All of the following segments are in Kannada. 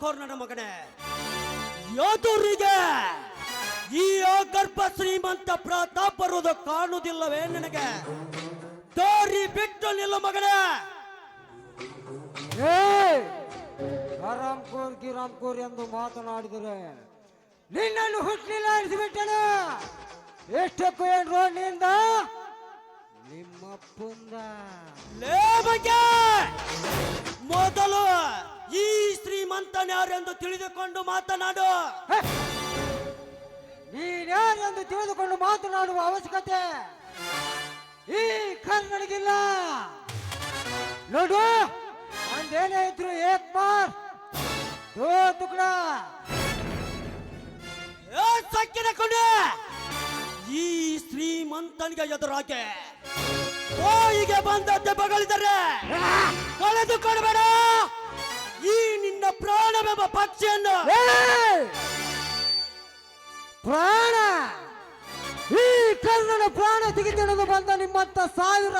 ಕೋರ್ ನನ್ನ ಮಗನೇ. ಯಾದೂರಿಗೆ ಈ ಗರ್ಭ ಶ್ರೀಮಂತ ಪ್ರತಾಪ್ ಬರುವುದು ಕಾಣುವುದಿಲ್ಲವೇ ನಿನಗೆ? ದಾರಿ ಬಿಟ್ಟು ನಿಲ್ಲ ಮಗನೇ. ಹರಾಮ್ಕೋರ್ ಗಿರಾಮ್ಕೋರ್ ಎಂದು ಮಾತನಾಡಿದರೆ ನಿನ್ನನ್ನು ಹುಟ್ಟಲಿಲ್ಲ ಅನಿಸಿಬಿಟ್ಟನು? ಎಷ್ಟಕ್ಕೂ ಏನ್ರೋ ನಿಂದ ನಿಮ್ಮಪ್ಪಂದ ಲೇ ಬಗ್ಗೆ ಮೊದಲು ಈ ಶ್ರೀಮಂತನ್ಯಾರೆಂದು ತಿಳಿದುಕೊಂಡು ಮಾತನಾಡು? ನೀನ್ಯಾರೆಂದು ತಿಳಿದುಕೊಂಡು ಮಾತನಾಡುವ ಅವಶ್ಯಕತೆ? ಈ ಕನ್ನಡಿಗಿಲ್ಲ ನೋಡು ಒಂದೇನೇ ಇದ್ರು ಏಕ್ ಮಾರ್ ದೋ ತುಕಡ. ಏ ಸಕ್ಕಿನ ಕೊಂಡೆ! ಈ ಶ್ರೀಮಂತನಿಗೆ ಎದುರಾಗೆ ಓಯಿಗೆ ಬಂದ ದೆಬ್ಬಗಳಿದ್ದಾರೆ ಕಳೆದುಕೊಡಬೇಡ ಈ ನಿನ್ನ ಪ್ರಾಣವೆಂಬ ಪಕ್ಷಿಯನ್ನು ಪ್ರಾಣ. ಈ ಕನ್ನಡ ಪ್ರಾಣ ತೆಗೆದಿಡಲು ಬಂದ ನಿಮ್ಮಂತ ಸಾವಿರ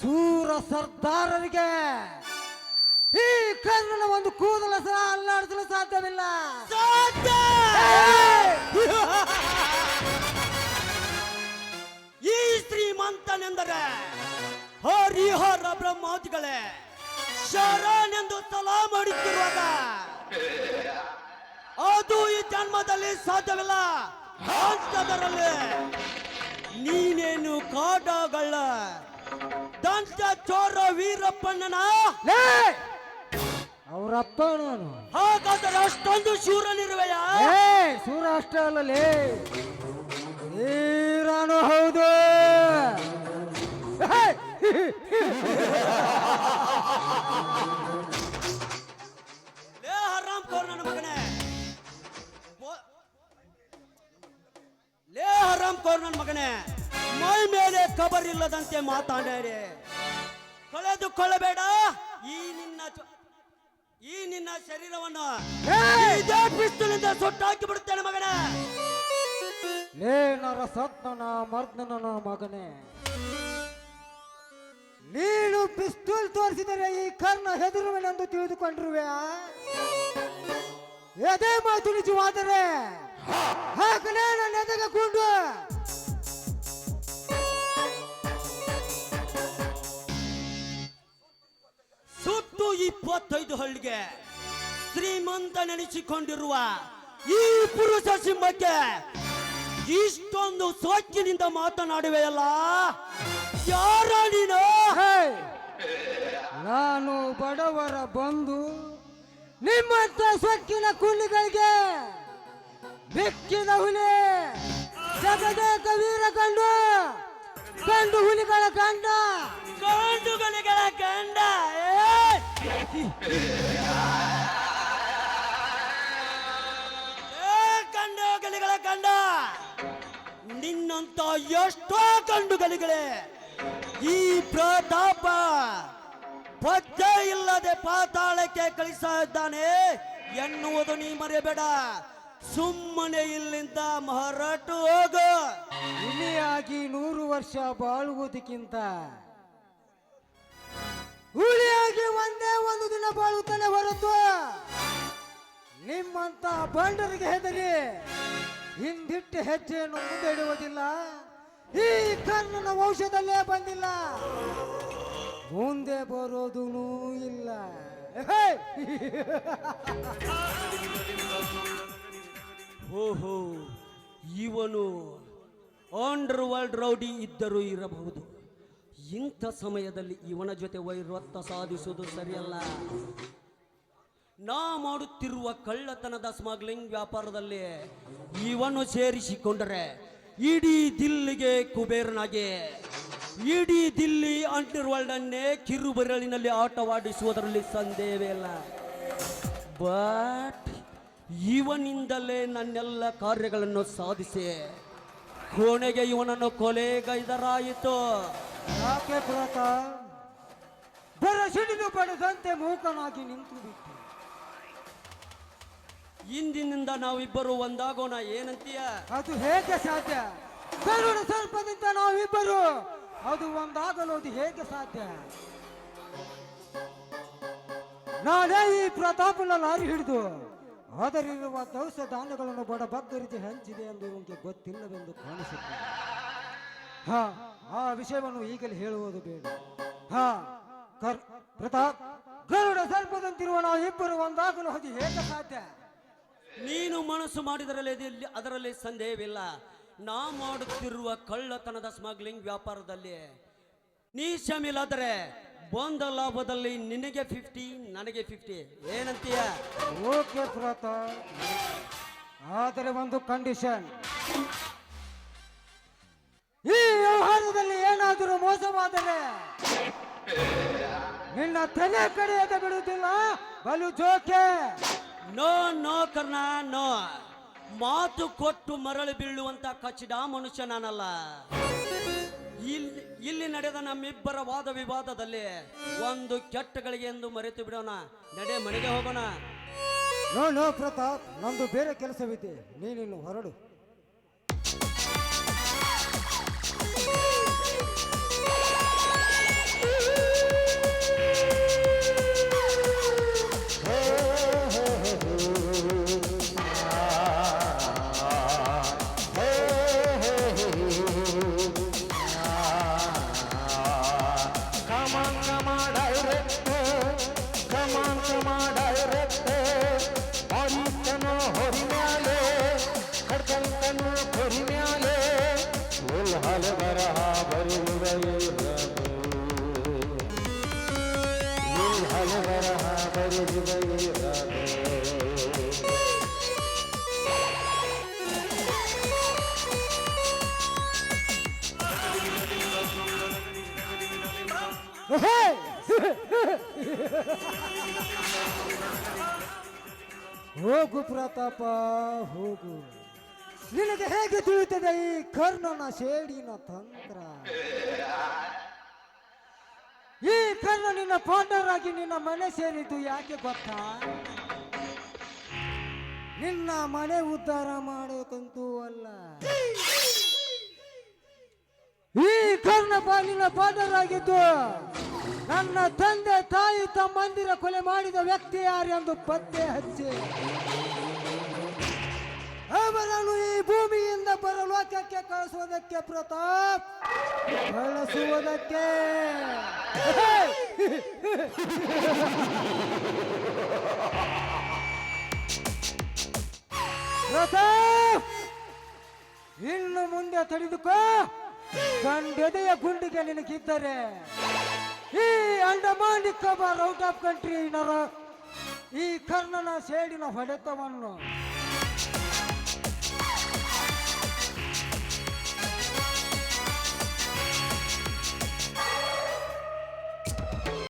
ಸೂರ ಸರ್ದಾರರಿಗೆ ಈ ಕನ್ನಡ ಒಂದು ಕೂದಲ ಸಹ ಅಲ್ಲಾಡಿಸಲು ಸಾಧ್ಯವಿಲ್ಲ. ಸಾಧ್ಯ! ಈ ಶ್ರೀಮಂತನೆಂದರೆ ಹರಿಹರ ಬ್ರಹ್ಮಾದಿಗಳೇ. ಶರಣೆಂದು ಸಲಾ ಮಾಡುತ್ತಿರುವಾಗ ಅದು ಈ ಜನ್ಮದಲ್ಲಿ ಸಾಧ್ಯವಿಲ್ಲ. ಅಂತದರಲ್ಲಿ ನೀನೇನು ಕಾಡಗಳ ದಂತ ಚೋರ ವೀರಪ್ಪಣ್ಣನ? ಅವರಪ್ಪ ನಾನು. ಹಾಗಾದರೆ ಅಷ್ಟೊಂದು ಶೂರನಿರುವೆಯಾ ಸೂರ ಅಷ್ಟೇ ಅಲ್ಲಲೇ ವೀರನು ಹೌದು. ಖೋರ್ ನನ್ನ ಮಗನೇ ಮೈ ಮೇಲೆ ಕಬರ್ ಇಲ್ಲದಂತೆ ಮಾತಾಡೇರಿ ಕಳೆದುಕೊಳ್ಳಬೇಡ. ಈ ನಿನ್ನ ಈ ನಿನ್ನ ಶರೀರವನ್ನು! ಇದೇ ಪಿಸ್ತೂಲಿಂದ ಸುಟ್ಟಾಕಿ ಬಿಡುತ್ತೇನೆ ಮಗನೇ. ಲೇ ನರ ಸತ್ನನ ಮರ್ದನನ ಮಗನೇ. ನೀನು ಪಿಸ್ತೂಲ್ ತೋರಿಸಿದರೆ ಈ ಕರ್ಣ ಹೆದರುವೆನೆಂದು ತಿಳಿದುಕೊಂಡಿರುವೆ. ಎದೆ ಮಾತು ನಿಜವಾದರೆ ಹಾಕಲೇ ನನ್ನ ಎದೆಗೆ ಗುಂಡು ಇಪ್ಪತ್ತೈದು ಹಳ್ಳಿಗೆ ಶ್ರೀಮಂತ ನೆನೆಸಿಕೊಂಡಿರುವ ಈ ಪುರುಷ ಸಿಂಹಕ್ಕೆ ಇಷ್ಟೊಂದು ಸೋಕಿನಿಂದ ಮಾತನಾಡುವೆಯಲ್ಲ? ಯಾರ ನೀನು! ನಾನು ಬಡವರ ಬಂಧು. ನಿಮ್ಮಂತ ಸೊಕ್ಕಿನ ಕುಲಿಗಳಿಗೆ ಬೆಕ್ಕಿನ ಹುಲಿ ಜಗದೇಕ ವೀರ ಕಂಡು ಗಂಡು ಹುಲಿಗಳ ಕಂಡ ಗಂಡುಗಳಿಗಳ ಗಂಡ ಏ! ಗಲಿಗಳ ಕಂಡ. ನಿನ್ನಂತ ಎಷ್ಟೋ ಗಂಡುಗಳಿಗಳೇ ಈ ಪ್ರತಾಪ ಪದ್ಯ ಇಲ್ಲದೆ ಪಾತಾಳಕ್ಕೆ ಕಳಿಸ್ತಾ ಇದ್ದಾನೆ. ಎನ್ನುವುದು ನೀ ಮರೆಯಬೇಡ. ಸುಮ್ಮನೆ ಇಲ್ಲಿಂದ ಮಹಾರಾಟ ಹೋಗು. ಇಲ್ಲಿಯಾಗಿ ನೂರು ವರ್ಷ ಬಾಳುವುದಕ್ಕಿಂತ ಹುಲಿಯಾಗಿ ಒಂದೇ ಒಂದು ದಿನ ಬಾಳುತ್ತಾನೆ ಹೊರತು ನಿಮ್ಮಂತ ಬಂಡರಿಗೆ ಹೆದರಿ ಹಿಂದಿಟ್ಟು ಹೆಜ್ಜೆಯನ್ನು ಮುಂದೆ ಇಡುವುದಿಲ್ಲ ಈ ಕರ್ಣನ ವಂಶದಲ್ಲೇ ಬಂದಿಲ್ಲ. ಮುಂದೆ ಬರೋದೂ ಇಲ್ಲ. ಓಹೋ, ಇವನು ಅಂಡರ್ ವರ್ಲ್ಡ್ ರೌಡಿ ಇದ್ದರೂ ಇರಬಹುದು. ಇಂಥ ಸಮಯದಲ್ಲಿ ಇವನ ಜೊತೆ ವೈರತ್ವ ಸಾಧಿಸುವುದು ಸರಿಯಲ್ಲ. ನಾ ಮಾಡುತ್ತಿರುವ ಕಳ್ಳತನದ ಸ್ಮಗ್ಲಿಂಗ್ ವ್ಯಾಪಾರದಲ್ಲಿ ಇವನು ಸೇರಿಸಿಕೊಂಡರೆ ಇಡೀ ದಿಲ್ಲಿಗೆ ಕುಬೇರನಾಗೆ, ಇಡೀ ದಿಲ್ಲಿ ಅಂಡರ್ ವರ್ಲ್ಡ್ ಕಿರುಬೆರಳಿನಲ್ಲಿ ಆಟವಾಡಿಸುವುದರಲ್ಲಿ ಸಂದೇಹವೇ ಇಲ್ಲ. ಬಟ್ ಇವನಿಂದಲೇ ನನ್ನೆಲ್ಲ ಕಾರ್ಯಗಳನ್ನು ಸಾಧಿಸಿ ಕೋಣೆಗೆ ಇವನನ್ನು ಕೊಲೆಗೈದರಾಯಿತು ಯಾಕೆ ಬರ ಸಿಡಿದು ಪಡೆದಂತೆ ಮೂಕನಾಗಿ ನಿಂತು ಬಿಟ್ಟು. ಇಂದಿನಿಂದ ನಾವಿಬ್ಬರು ಒಂದಾಗೋಣ ಏನಂತೀಯ? ಅದು ಹೇಗೆ ಸಾಧ್ಯ? ಕರುಣ ಸರ್ಪದಿಂದ ನಾವಿಬ್ಬರು. ಅದು ಒಂದಾಗಲು ಅದು ಹೇಗೆ ಸಾಧ್ಯ? ನಾನೇ ಈ ಪ್ರತಾಪನ ಲಾರಿ ಹಿಡಿದು ಅದರಿರುವ ದವಸ ಧಾನ್ಯಗಳನ್ನು ಬಡ ಭಕ್ತರಿಗೆ ಹಂಚಿದೆ ಎಂದು ಇವನಿಗೆ ಗೊತ್ತಿಲ್ಲವೆಂದು ಕಾಣಿಸುತ್ತದೆ. ಹಾ ಆ ವಿಷಯವನ್ನು ಈಗಲೇ ಹೇಳುವುದು ಬೇಡ. ಹಾ ಕರ್ ಪ್ರತಾಪ್ ಗರುಡ ಸರ್ಪದಂತಿರುವ ನಾವಿಬ್ಬರು ಒಂದಾಗಲು ಅದು ಹೇಗೆ ಸಾಧ್ಯ ನೀನು ಮನಸ್ಸು ಮಾಡಿದರಲ್ಲಿ ಅದರಲ್ಲಿ ಸಂದೇಹವಿಲ್ಲ. ನಾ ಮಾಡುತ್ತಿರುವ ಕಳ್ಳತನದ ಸ್ಮಗ್ಲಿಂಗ್ ವ್ಯಾಪಾರದಲ್ಲಿ ನೀ ಶಮಿಲಾದರೆ ಬಂದ ಲಾಭದಲ್ಲಿ ನಿನಗೆ ಫಿಫ್ಟಿ ನನಗೆ ಫಿಫ್ಟಿ ಏನಂತೀಯ? ಓಕೆ ಪ್ರತಾಪ್. ಆದರೆ ಒಂದು ಕಂಡೀಷನ್ ಈ ವ್ಯವಹಾರದಲ್ಲಿ ಏನಾದರೂ ಮೋಸವಾದರೆ ನಿನ್ನ ತಲೆ ಕಡೆಯದ ಬಿಡುವುದಿಲ್ಲ. ಬಲು ಜೋಕೆ. No no Karna no. ಮಾತು ಕೊಟ್ಟು ಮರಳು ಬೀಳುವಂತ ಕಚ್ಚಿದ ಮನುಷ್ಯ ನಾನಲ್ಲ. ಇಲ್ಲಿ ಇಲ್ಲಿ ನಡೆದ ನಮ್ಮಿಬ್ಬರ ವಾದ ವಿವಾದದಲ್ಲಿ ಒಂದು ಕೆಟ್ಟಗಳಿಗೆ ಎಂದು ಮರೆತು ಬಿಡೋಣ. ನಡೆ ಮನೆಗೆ ಹೋಗೋಣ. ನೋ ನೋ ಪ್ರತಾಪ್ ನಂದು ಬೇರೆ ಕೆಲಸವಿದೆ. ನೀನಿನ್ನು ಹೊರಡು. ಕಡ್ಕಂತನು ಕೊರಿ ಮ್ಯಾಲೆ. ಉಲ್ಹಾಲ ಬರಹ ಬರುವುದ ಉಲ್ಹಾಲ ಬರಹ ಹೇ! ಹೋಗು ಪ್ರತಾಪ ಹೋಗು. ನಿನಗೆ ಹೇಗೆ ತಿಳಿಯುತ್ತದೆ ಈ ಕರ್ಣನ ಶೇಡಿನ ತಂತ್ರ? ಈ ಕರ್ಣ ನಿನ್ನ ಪಾಂಡರಾಗಿ ನಿನ್ನ ಮನೆ ಸೇರಿದ್ದು ಯಾಕೆ ಗೊತ್ತಾ? ನಿನ್ನ ಮನೆ ಉದ್ಧಾರ ಮಾಡೋಕಂತೂ ಅಲ್ಲ. ಈ ಕರ್ಣ ಪಾಲಿನ ಆಗಿದ್ದು ನನ್ನ ತಂದೆ ತಾಯಿ ತಮ್ಮಂದಿರ ಕೊಲೆ ಮಾಡಿದ ವ್ಯಕ್ತಿ ಯಾರೆಂದು ಪತ್ತೆ ಹಚ್ಚಿ. ಕಳಿಸುವುದಕ್ಕೆ ಪ್ರತಾಪ್ ಕಳಿಸುವುದಕ್ಕೆ. ಪ್ರತಾಪ್ ಇನ್ನು ಮುಂದೆ ತಡೆದುಕೋ. ಕಂಡೆದೆಯ ಗುಂಡಿಗೆ ನಿನಗಿದ್ದರೆ ಈ ಅಂಡಮಾನ್ ನಿಕೋಬಾರ್ ಕಬಾರ್ ಔಟ್ ಆಫ್ ಕಂಟ್ರಿ ಈ ಕರ್ಣನ ಸೇಡಿನ ಹೊಡೆತವನ್ನು